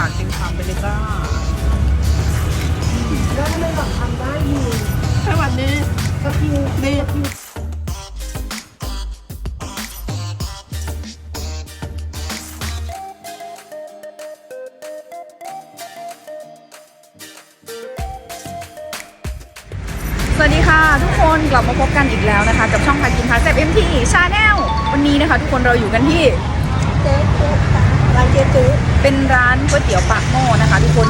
ปากเต็มคำไปเลยจ้าแล้วทำไมหวังทำได้อยู่สวัสดีสกิลนี่สกิลสวัสดีค่ะ ทุกคนกลับมาพบกันอีกแล้วนะคะ กับช่องพากินพาแซ่บเอ็มทีชาแนลวันนี้นะคะ ทุกคนเราอยู่กันที่เจ๊เจ๊ค่ะ ร้านเจ๊จื้อเป็นร้านก๋วยเตี๋ยวปากหม้อนะคะทุกคน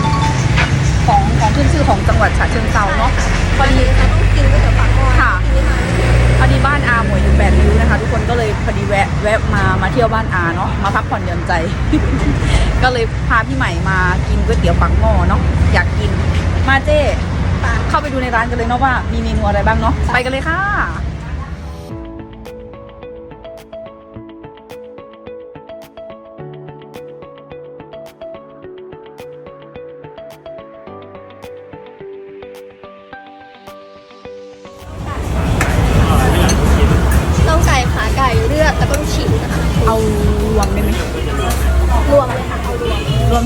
ของของขึ้นชื่อของจังหวัดฉะเชิงเทราเนาะพอดีเราต้องกินก๋วยเตี๋ยวปากหม้อค่ะกินไม่มาพอดีบ้านอาหมวยอยู่แปดริ้วนะคะ ทุกคนก็เลยพอดีแวะแวะมามาเที่ยวบ้านอาเนาะมาพักผ่อนหย่อนใจ ก็เลยพาพี่ใหม่มากินก๋วยเตี๋ยวปากหม้อเนาะอยากกินมาเจ้เข้าไปดูในร้านกันเลยเนาะว่ามีเมนูอะไรบ้างเนาะไปกันเลยค่ะ เอารวมได้ไหมรวมเลยค่ะเอารวมรวม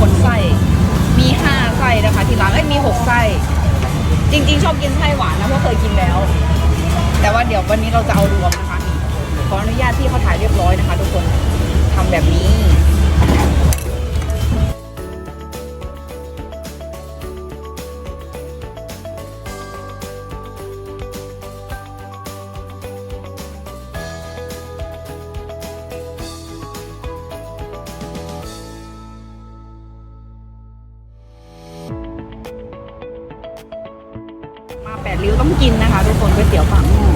คนไส้มีห้าไส้นะคะ ที่ร้านเอ้ยมีหกไส้ จริง ๆ ชอบกินไส้หวานนะเพราะเคยกินแล้ว แต่ว่าเดี๋ยววันนี้เราจะเอารวมนะคะขออนุญาตที่เขาถ่ายเรียบร้อยนะคะ ทุกคนทำแบบนี้ แปดริ้วต้องกินนะคะ ทุกคนก๋วยเตี๋ยวปากหม้อ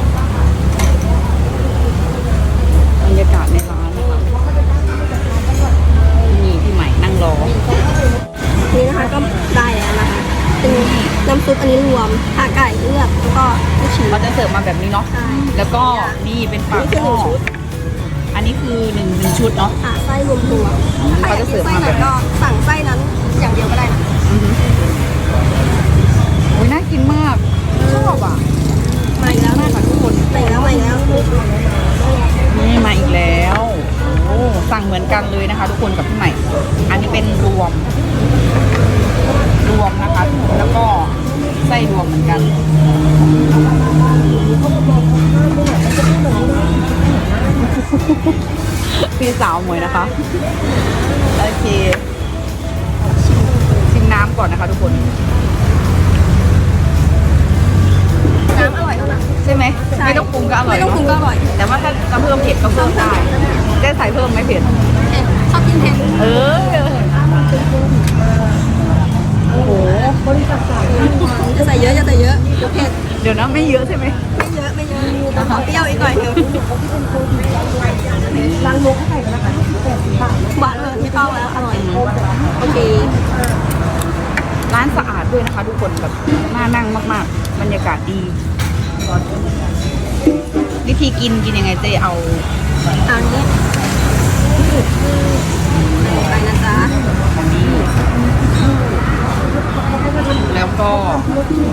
บรรยากาศในร้านนะคะนี่พี่ใหม่นั่งรอ นี่นะคะก็ได้แล้วนะคะ เป็นน้ำซุปอันนี้รวมขาไก่เลือดแล้วก็ลูกชิ้น เขาจะเสิร์ฟมาแบบนี้เนาะ ใช่ แล้วก็นี่เป็นปากนี่หคือหม้นึ่องชุดอันนี้คือหนึ่งหนึ่งชุดเนาะ อะไส้รวมตัวอืมเขาจะเสิร์ฟมาใครอยกกินไส้ไหนแบบก็สั่งไส้นั้นอย่างเดียวก็ได้นะอื กันพี่สาวหมวยนะคะ โอเค ชิมน้ำก่อนนะคะทุกคน น้ำอร่อยแล้วนะใช่ไหมใช่ไม่ต้องปรุงก็อร่อยไม่ต้องปรุงก็อร่อย แต่ว่าถ้าจะเพิ่มเผ็ดก็เพิ่มได้ได้ใส่เพิ่มไหมเผ็ดเผ็ดชอบกินเผ็ดเออโอ้โหจะใส่เยอะจะใส่เยอะ เดี๋ยวเผ็ดเดี๋ยวนะไม่เยอะใช่ไหมไม่เยอะไม่เยอะแต่ขอเปรี้ยวอีกหน่อยเถอะร้านนกเขาใส่กันนะคะแปดสิบบาทหวานเลยไม่ต้องแล้วอร่อยโอเคร้านสะอาดด้วยนะคะ ทุกคนแบบน่านั่งมาก ๆ บรรยากาศดี วิธีกินกินยังไงเจเอาอันนี้ไปนะจ๊ะ อันนี้ แล้ว ก็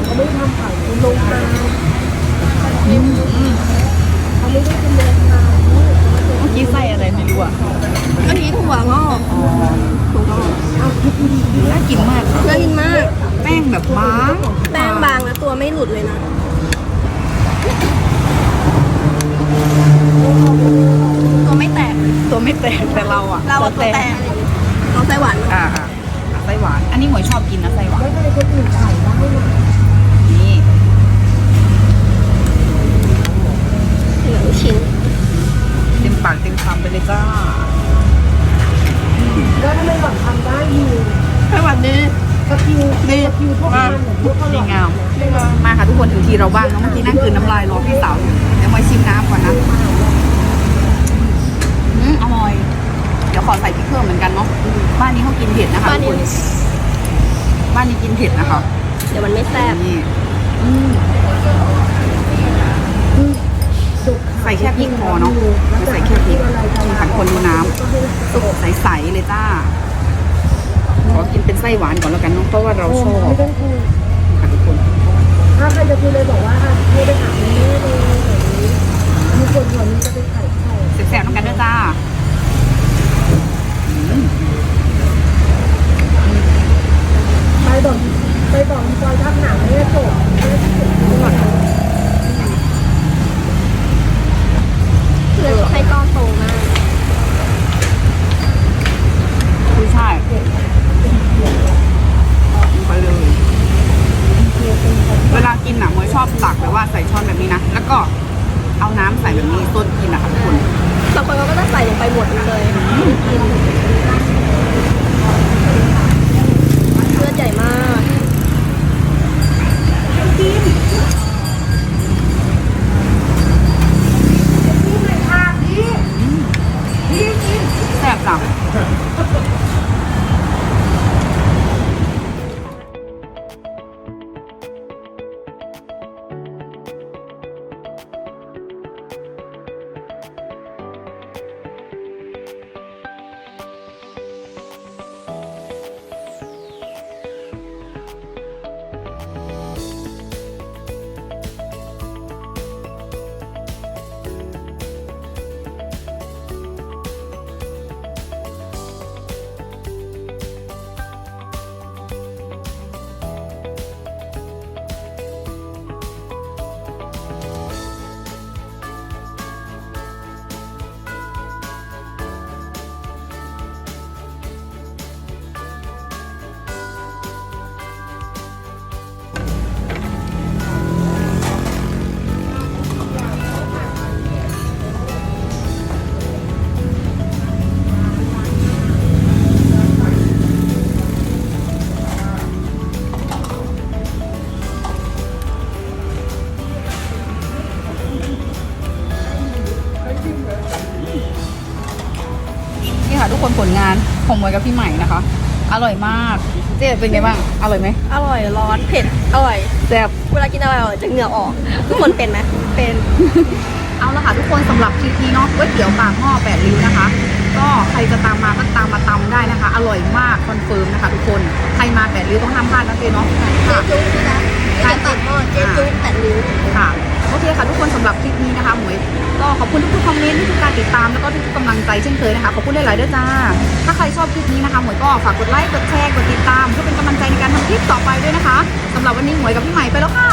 เขาไม่ทำขายในโรงงานอืมเขาไม่ได้เป็นโรงงานเมื่อกี้ไส้อะไรไม่รู้อะเมื่อกี้ถั่วงอกอ๋อถั่วงอกน่ากินมากค่ะน่ากินมาก แป้งแบบบาง แป้งบางนะตัวไม่หลุดเลยนะตัวไม่แตก ตัวไม่แตกแต่เราอะเราอะตัวแตกเอาไส้หวานมาอ่าอ่าอ่าไส้หวาน อันนี้หมวยชอบกินนะไส้หวานไม่ได้ คนอื่นขายได้นี่เหลือลูกชิ้นเต็มปากเต็มคำไปเลยจ้าแล้วทำไมหวังทำได้อยู่ไส้หวานดีสกิลสกิลพวกมานั้นพวกอร่ดีอยงามมาค่ะทุกคนถึงทีเราบ้างเนอะเมื่อกี้นั่งคืนน้ำลายรอพี่สาวอยู่เดี๋ยวมาชิมน้ำก่อนนะอืมอร่อย เดี๋ยวขอใส่พริกเพิ่มเหมือนกันเนาะบ้านนี้เขากินเผ็ดนะคะบ้านทุกนี้คน บ้านนี้กินเผ็ดนะคะเดี๋ยวมันไม่แซ่บนี่อืมสุกขใส่แค่พริกพอเนาะไม่ใส่แค่พริกนี่ค่ะทุกคนดูน้ำซุปใสๆเลยจ้าขอกินเป็นไส้หวานก่อนแล้วกันเนาะเพราะว่าเราชอบไม่ต้องคุยค่ะทุกคนถ้าใครจะคุยเลยบอกว่าโทรไปหาแม่เลยมีคนหัวนี้จะไปขายไข่ แซ่บๆน้องกันด้วยจ้าอืม ไปบอกไปบอกจอยทักหาแม่จบแม่จะเก็บไว้ก่อน เหลือไส้ก้อนโตมาก กุ้ยช่ายไปเลย เวลากินอะมวยชอบตักแบบว่าใส่ช้อนแบบนี้นะ แล้วก็เอาน้ำใส่แบบนี้ต้นกินอะค่ะทุกคน บางคนเขาก็จะใส่ลงไปหมดเลยเลือดใหญ่มาก ค่ะทุกคนผลงานของมวยกับพี่ใหม่นะคะ อร่อยมาก เจ๊เป็นไงบ้าง อร่อยไหมอร่อยร้อนเผ็ดอร่อยแซ่บเวลากินอะไรอร่อยจะเหงื่อออกทุกคนเป็นไหมเป็น เอาละค่ะทุกคนสำหรับคลิปนี้เนาะก๋วยเตี๋ยวปากหม้อแปดริ้วนะคะ ก็ใครจะตามมาก็ตามมาตำได้นะคะ อร่อยมากคอนเฟิร์มนะคะทุกคนใครมาแปดริ้วต้องห้ามพลาดนะเจ๊เนาะเจ๊ค่ะจุ๊บนะไม่ใช่ปากหม้อเจ๊จุ๊บแต่ลิ้วค่ะโอ เคค่ะทุกคนสำหรับคลิปนี้นะคะหมวยก็ขอบคุณทุกๆคอมเมนต์ทุกการติดตามแล้วก็ทุกๆกำลังใจเช่นเคยนะคะขอบคุณหลายๆด้วยจ้า ถ้าใครชอบคลิปนี้นะคะหมวยก็ฝากกดไลค์กดแชร์กดติดตาม เพื่อเป็นกำลังใจในการทำคลิปต่อไปด้วยนะคะสำหรับวันนี้หมวยกับพี่ใหม่ไปแล้วค่ะ